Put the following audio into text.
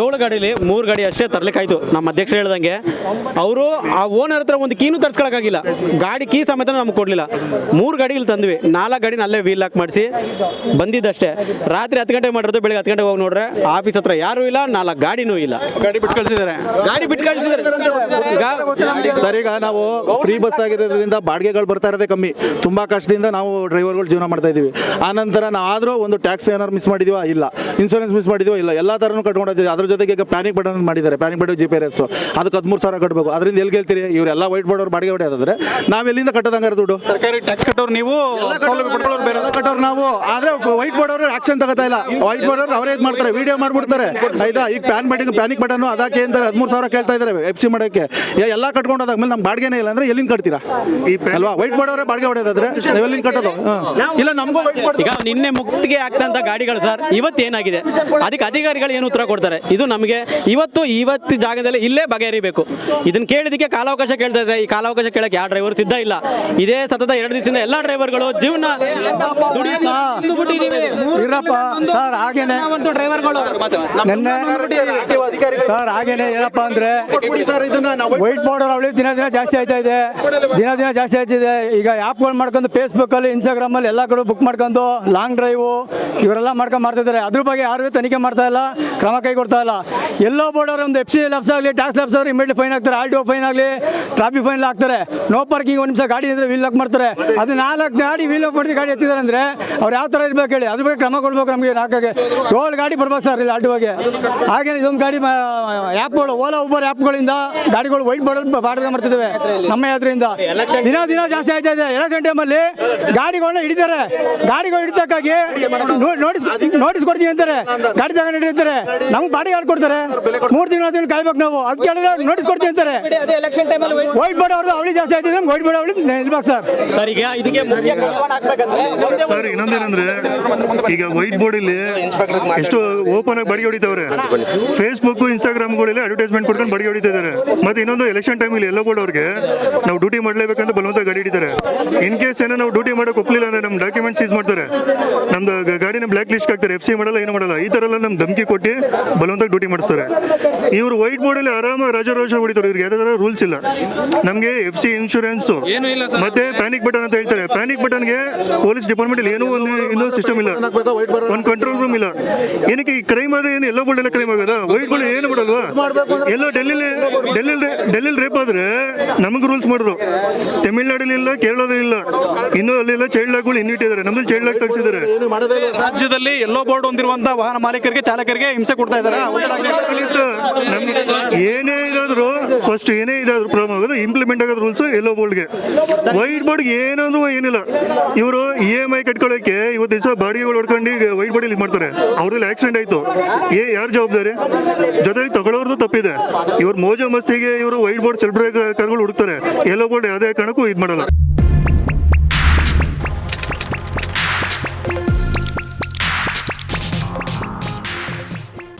ಏಳು ಗಾಡಿಲಿ ಮೂರು ಗಾಡಿ ಅಷ್ಟೇ ತರ್ಲಿಕ್ಕಾಯ್ತು. ನಮ್ಮ ಅಧ್ಯಕ್ಷರು ಹೇಳ್ದಂಗೆ ಅವರು ಆ ಓನರ್ ಹತ್ರ ಒಂದು ಕೀನು ತರ್ಸ್ಕೊಳಕ್ಕಾಗಿಲ್ಲ. ಗಾಡಿ ಕೀ ಸಮೇತ ನಮ್ಗೆ ಕೊಡಲಿಲ್ಲ. ಮೂರು ಗಾಡಿ ಇಲ್ಲಿ ತಂದ್ವಿ. ನಾಲ್ಕು ಗಾಡಿ ಅಲ್ಲೇ ವೀಲ್ ಲಾಕ್ ಮಾಡಿಸಿ ಬಂದಿದ್ದಷ್ಟೇ. ರಾತ್ರಿ ಹತ್ತು ಗಂಟೆ ಮಾಡಿರೋದು ಬೆಳಿಗ್ಗೆ ಹತ್ತು ಗಂಟೆ ಹೋಗಿ ನೋಡ್ರೆ ಆಫೀಸ್ ಹತ್ರ ಯಾರೂ ಇಲ್ಲ ನಾಲ್ಕು ಗಾಡಿನೂ ಇಲ್ಲ. ಗಾಡಿ ಬಿಟ್ಟು ಕಳ್ಸಿದ್ದಾರೆ. ಗಾಡಿ ಬಿಟ್ಟು ಕಳ್ಸಿದ್ದಾರೆ. ಈಗ ಸರ್ ಈಗ ನಾವು ಫ್ರೀ ಬಸ್ ಆಗಿರೋದ್ರಿಂದ ಬಾಡಿಗೆಗಳು ಬರ್ತಾ ಇರೋದೇ ಕಮ್ಮಿ. ತುಂಬಾ ಕಷ್ಟದಿಂದ ನಾವು ಡ್ರೈವರ್ಗಳು ಜೀವನ ಮಾಡ್ತಾ ಇದೀವಿ ಆನಂತರ ನಾವು ಆದರೂ ಒಂದು ಟ್ಯಾಕ್ಸ್ ಏನಾದ್ರು ಮಿಸ್ ಮಾಡಿದೀವ ಇಲ್ಲ ಇನ್ಸೂರೆನ್ಸ್ ಮಿಸ್ ಮಾಡಿದೀವ ಇಲ್ಲ ಎಲ್ಲ ಥರನೂ ಕಟ್ಕೊಂಡಿದ್ದೀವಿ. ಅದ್ರ ಜೊತೆಗೆ ಈಗ ಪ್ಯಾನಿಕ್ ಬಟನ್ ಮಾಡಿದ್ದಾರೆ. Panic button G P R S ಅದಕ್ಕೆ ಹದಿಮೂರು ಸಾವಿರ ಕಟ್ಟಬೇಕು ಅದರಿಂದ ಎಲ್ಲಿ ಗೆಲ್ತೀರಿ ಇವರೆಲ್ಲ ವೈಟ್ ಬೋರ್ಡ್ ಅವ್ರು ಬಾಡಿಗೆ ಹೊಡೆಯೋದಾದ್ರೆ. ನಾವು ಎಲ್ಲಿಂದ ಕಟ್ಟದಂಗಾರ ದುಡ್ಡು? ಸರ್ಕಾರಿ ಟ್ಯಾಕ್ಸ್ ಕಟ್ಟೋರು ನೀವು ಸೌಲಭ್ಯ ಪಡ್ಕೊಳ್ಳೋರು ಬೇರೆ. ಕಟ್ಟೋರು ನಾವು ಆದ್ರೆ ವೈಟ್ ಬೋರ್ಡ್ ಅವರು ಆಕ್ಷನ್ ತಗೋತಾ ಇಲ್ಲ. ವೈಟ್ ಬೋರ್ಡ್ ಅವ್ರು ಮಾಡ್ತಾರೆ ವಿಡಿಯೋ ಮಾಡ್ಬಿಡ್ತಾರೆ. ಆಯ್ತಾ? ಈಗ ಪ್ಯಾನ್ ಬಟಿಂಗ್ ಪ್ಯಾನಿಕ್ ಬಟನ್ ಅದಕ್ಕೆ ಅಂತಾರೆ ಹದಿಮೂರು ಸಾವಿರ ಕೇಳ್ತಾ ಇದ್ದಾರೆ ಎಫ್ ಸಿ ಮಾಡೋಕ್ಕೆ ಏ, ಎಲ್ಲ ಕಟ್ಕೊಂಡು ಹೋದಾದ್ಮೇಲೆ ನಮ್ಮ ಬಾಡಿಗೆನೇ ಇಲ್ಲ ಅಂದ್ರೆ ಎಲ್ಲಿಂದ ಕಟ್ತೀರಾ? ಅಲ್ವಾ? ವೈಟ್ ಬೋರ್ಡ್ ಅವರೇ ಬಾಡಿಗೆ ಹೊಡೆಯೋದಾದ್ರೆ ನಾವು ಎಲ್ಲಿಂದ ಕಟ್ಟೋದು ಇಲ್ಲ ನಮಗೂ ಈಗ ನಿನ್ನೆ ಮುಕ್ತಿಗೆ ಆಗ್ತಂತ ಗಾಡಿಗಳು ಸರ್ ಇವತ್ತು ಏನಾಗಿದೆ? ಅದಕ್ಕೆ ಅಧಿಕಾರಿಗಳು ಏನು ಉತ್ತರ ಕೊಡ್ತಾರೆ? ಇದು ನಮಗೆ ಇವತ್ತು ಇವತ್ತು ಜಾಗದಲ್ಲಿ ಇಲ್ಲೇ ಬಗೆಹರಿಬೇಕು. ಇದನ್ನ ಕೇಳಿದಕ್ಕೆ ಕಾಲಾವಕಾಶ ಕೇಳ್ತಾ ಇದ್ದಾರೆ. ಈ ಕಾಲಾವಕಾಶ ಕೇಳಕ್ಕೆ ಯಾವ ಡ್ರೈವರ್ ಸಿದ್ಧ ಇಲ್ಲ. ಇದೇ ಸತತ ಎರಡು ದಿವಸದಿಂದ ಎಲ್ಲ ಡ್ರೈವರ್ಗಳು ಜೀವನ ಇರಪ್ಪ ಸರ್ ಹಾಗೇನೆ. ನಿನ್ನೆ ಸರ್ ಹಾಗೇನೆ ಏನಪ್ಪ ಅಂದ್ರೆ ಸರ್ ಇದನ್ನ ವೈಟ್ ಬೋರ್ಡ್ ಅವಳಿ ದಿನ ದಿನ ಜಾಸ್ತಿ ಆಯ್ತಾ ಇದೆ. ದಿನ ದಿನ ಜಾಸ್ತಿ ಆಯ್ತಿದೆ ಈಗ ಆ್ಯಪ್ಗಳು ಮಾಡ್ಕೊಂಡು ಫೇಸ್ಬುಕ್ ಅಲ್ಲಿ ಇನ್ಸ್ಟಾಗ್ರಾಮ್ ಅಲ್ಲಿ ಎಲ್ಲ ಕಡೆ ಬುಕ್ ಮಾಡ್ಕೊಂಡು ಲಾಂಗ್ ಡ್ರೈವ್ ಇವರೆಲ್ಲ ಮಾಡ್ಕೊಂಡು ಮಾಡ್ತಿದ್ದಾರೆ ಅದ್ರ ಬಗ್ಗೆ ಯಾರು ತನಿಖೆ ಮಾಡ್ತಾ ಇಲ್ಲ ಕ್ರಮ ಕೈಗೊಡ್ತಾ ಇಲ್ಲ. ಎಲ್ಲೋ ಬೋರ್ಡ್ ಅವರು ಒಂದು ಎಫ್ ಸಿ ಲಫ್ಸ್ ಆಗಲಿ ಟ್ಯಾಕ್ಸ್ ಲಫ್ಸ್ ಅವ್ರು ಇಮಿಡಿಯೇಟ್ ಫೈನ್ ಹಾಕ್ತಾರೆ ಆರ್ ಟಿ ಒ ಫೈನ್ ಆಗಲಿ ಟ್ರಾಫಿಕ್ ಫೈನ್ ಹಾಕ್ತಾರೆ ನೋ ಪಾರ್ಕಿಂಗ್ ಒಂದು ನಿಮಿಷ ಗಾಡಿ ಇದ್ರೆ ವೀಲ್ ಲಾಕ್ ಮಾಡ್ತಾರೆ. ಅದು ನಾಲ್ಕು ಗಾಡಿ ವೀಲ್ ಲಾಕ್ ಮಾಡಿ ಗಾಡಿ ಎತ್ತಿದ್ದಾರೆ ಅಂದ್ರೆ ಅವ್ರು ಯಾವ ಥರ ಇರ್ಬೇಕು ಹೇಳಿ? ಅದ್ರ ಬಗ್ಗೆ ಕ್ರಮ ಕೊಡ್ಬೇಕು ನಮಗೆ ನಾಲ್ಕಾಗೆ ಏಳು ಗಾಡಿ ಬರ್ಬೇಕು ಸರ್ ಇಲ್ಲಿ ಆಟೋಗೆ ಹಾಗೆ ಇದೊಂದು ಗಾಡಿ ಆ್ಯಪ್ಗಳು ಓಲಾ ಉಬರ್ ಆ್ಯಪ್ಗಳಿಂದ ಗಾಡಿಗಳು ವೈಟ್ ಬೋರ್ಡ್ ಬಾಡಿಗೆ ಮಾಡ್ತಿದ್ದಾವೆ ನಮ್ಮ ಯಾತ್ರೆಯಿಂದ. ದಿನ ದಿನ ಜಾಸ್ತಿ ಆಯ್ತಾ ಇದೆ. ಎಲೆಕ್ಷನ್ ಟೈಮಲ್ಲಿ ಗಾಡಿಗಳನ್ನ ಹಿಡಿತಾರೆ. ಗಾಡಿಗಳು ಹಿಡಿತಕ್ಕಾಗಿ ನೋಟಿಸ್ ನೋಟಿಸ್ ಕೊಡ್ತೀನಿ ಅಂತಾರೆ. ಗಾಡಿ ತಗೊಂಡು ಹಿಡಿತಾರೆ ನಮ್ಗೆ ಬಾಡಿಗೆ ಹಾಕಿ ಕೊಡ್ತಾರೆ? ಮೂರು ತಿಂಗಳ ತಿಂಗಳು ಕಾಯ್ಬೇಕು ನಾವು. ಅದಕ್ಕೆ ಕೇಳಿದ್ರೆ ನೋಟಿಸ್ ಕೊಡ್ತೀನಿ ಅಂತಾರೆ. ವೈಟ್ ಬೋರ್ಡ್ ಅವ್ರದ್ದು ಅವಳಿ ಜಾಸ್ತಿ ಆಯ್ತಿದೆ ನಮ್ಗೆ ವೈಟ್ ಬೋರ್ಡ್ ಅವಳಿ ನಿಲ್ಬೇಕು ಸರ್. ಸರ್ ಈಗ ಇದಕ್ಕೆ ಸರ್ ಇನ್ನೊಂದೇನಂದ್ರೆ ಈಗ ವೈಟ್ ಬೋರ್ಡ್ ಇಲ್ಲಿ ಎಷ್ಟು ಓಪನ್ ಆಗಿ ಬಡಿಗೆ ಹೊಡಿತಾವ್ರೆ. ಫೇಸ್ಬುಕ್ ಇನ್ಸ್ಟಾಗ್ರಾಮ್ಗಳಲ್ಲಿ ಅಡ್ವರ್ಟೈಸ್ಮೆಂಟ್ ಕೊಡ್ಕೊಂಡು ಬಡಿಗೆ ಹೊಡಿತಾ ಇದ್ದಾರೆ ಮತ್ತೆ ಇನ್ನೊಂದು ಎಲೆಕ್ಷನ್ ಟೈಮ್ ಇಲ್ಲಿ ಎಲ್ಲೋ ಬೋರ್ಡ್ ಅವ್ರಿಗೆ ನಾವು ಡ್ಯೂಟಿ ಮಾಡಲೇಬೇಕಂತ ಬಲವಂತ ಗಾಡಿ ಹಿಡಿತಾರೆ. ಇನ್ ಕೇಸ್ ಏನೋ ನಾವು ಡ್ಯೂಟಿ ಮಾಡೋಕೆ ಒಪ್ಪಲಿಲ್ಲ ಅಂದ್ರೆ ನಮ್ಮ ಡಾಕ್ಯುಮೆಂಟ್ ಸೀಸ್ ಮಾಡ್ತಾರೆ. ನಮ್ದು ಗಾಡಿನ ಬ್ಲಾಕ್ ಲಿಸ್ಟ್ ಹಾಕ್ತಾರೆ ಎಫ್ ಸಿ ಮಾಡಲ್ಲ ಏನು ಮಾಡಲ್ಲ ಈ ಥರ ಎಲ್ಲ ನಮ್ಮ ಧಮಕಿ ಕೊಟ್ಟು ಬಲವಂತ ಡ್ಯೂಟಿ ಮಾಡಿಸ್ತಾರೆ. ಇವರು ವೈಟ್ ಬೋರ್ಡ್ ಅಲ್ಲಿ ಆರಾಮ ರಜಾ ರಾಜಾರೋಷ ಹೊಡಿತಾರೆ. ಇವ್ರಿಗೆ ಯಾವ್ದಾದ್ರೂ ರೂಲ್ಸ್ ಇಲ್ಲ. ನಮಗೆ ಎಫ್ ಸಿ ಇನ್ಶೂರೆನ್ಸ್ ಏನು ಇಲ್ಲ ಸರ್. ಮತ್ತೆ ಪ್ಯಾನಿಕ್ ಬಟನ್ ಅಂತ ಹೇಳ್ತಾರೆ. ಪೊಲೀಸ್ ಡಿಪಾರ್ಟ್ಮೆಂಟ್ ಏನೂ ಒಂದು ಇನ್ನೂ ಸಿಸ್ಟಮ್ ಇಲ್ಲ. ಒಂದು ಕಂಟ್ರೋಲ್ ರೂಮ್ ಇಲ್ಲ. ಏನಕ್ಕೆ ಈ ಕ್ರೈಮ್ ಆದ್ರೆ ಏನು ಎಲ್ಲೋ ಬೋರ್ಡ್ ಎಲ್ಲ ಕ್ರೈಮ್ ಆಗದ? ವೈಟ್ ಬೋರ್ಡ್ ಏನು ಬಿಡಲ್ವಾ? ಎಲ್ಲೋ ಡೆಲ್ಲಿ ಡೆಲ್ಲಿ ಡೆಲ್ಲಿ ರೇಪ್ ಆದ್ರೆ ನಮಗೆ ರೂಲ್ಸ್ ಮಾಡಿದ್ರು. ತಮಿಳ್ನಾಡಲ್ಲಿ ಇಲ್ಲ ಕೇರಳದಲ್ಲಿ ಇಲ್ಲ. ಇನ್ನೂ ಅಲ್ಲೆಲ್ಲ ಚೈಲ್ಡ್ ಲಾಕ್ಗಳು ಇನ್ನಿಟ್ಟಿದ್ದಾರೆ ನಮ್ಮಲ್ಲಿ ಚೈಲ್ಡ್ ಲಾಕ್ ತಗ್ಸಿದ್ದಾರೆ ಏನು ಮಾಡೋದೇ ಇಲ್ಲ ರಾಜ್ಯದಲ್ಲಿ ಎಲ್ಲೋ ಬೋರ್ಡ್ ಹೊಂದಿರುವಂತಹ ವಾಹನ ಮಾಲೀಕರಿಗೆ ಚಾಲಕರಿಗೆ ಹಿಂಸೆ ಕೊಡ್ತಾ ಇದ್ದಾರೆ ಏನೇ ಇದಾದ್ರು ಫಸ್ಟ್ ಏನೇ ಇದಾದ್ರು ಪ್ರಾಬ್ಲಮ್ ಆಗೋದು. ಇಂಪ್ಲಿಮೆಂಟ್ ಆಗೋದು ರೂಲ್ಸ್ ಎಲ್ಲೋ ಬೋರ್ಡ್ಗೆ. ವೈಟ್ ಬೋರ್ಡ್ಗೆ ಏನಾದ್ರು ಏನಿಲ್ಲ. ಇವರು ಇ ಎಂ ಐ ಕಟ್ಕೊಳ್ಳೋಕೆ ಇವತ್ತು ದಿವಸ ಬಾಡಿಗೆಗಳು ಹೊಡ್ಕೊಂಡು ವೈಟ್ ಇದು ಮಾಡ್ತಾರೆ. ಅವ್ರಲ್ಲಿ ಆಕ್ಸಿಡೆಂಟ್ ಆಯ್ತು. ಏ, ಯಾರು ಜವಾಬ್ದಾರಿ? ಜೊತೆಗೆ ತಗೊಳ್ಳೋರ್ದು ತಪ್ಪಿದೆ. ಇವ್ರ ಮೋಜ ಮಸ್ತಿಗೆ ಇವರು ವೈಟ್ ಬೋರ್ಡ್ ಸೆಲ್ಫ್ ಕಾರ್ಗಳು ಹುಡುಕ್ತಾರೆ. ಎಲ್ಲೋ ಬೋರ್ಡ್ ಯಾವುದೇ ಕಾರಣಕ್ಕೂ ಇದು ಮಾಡಲ್ಲ.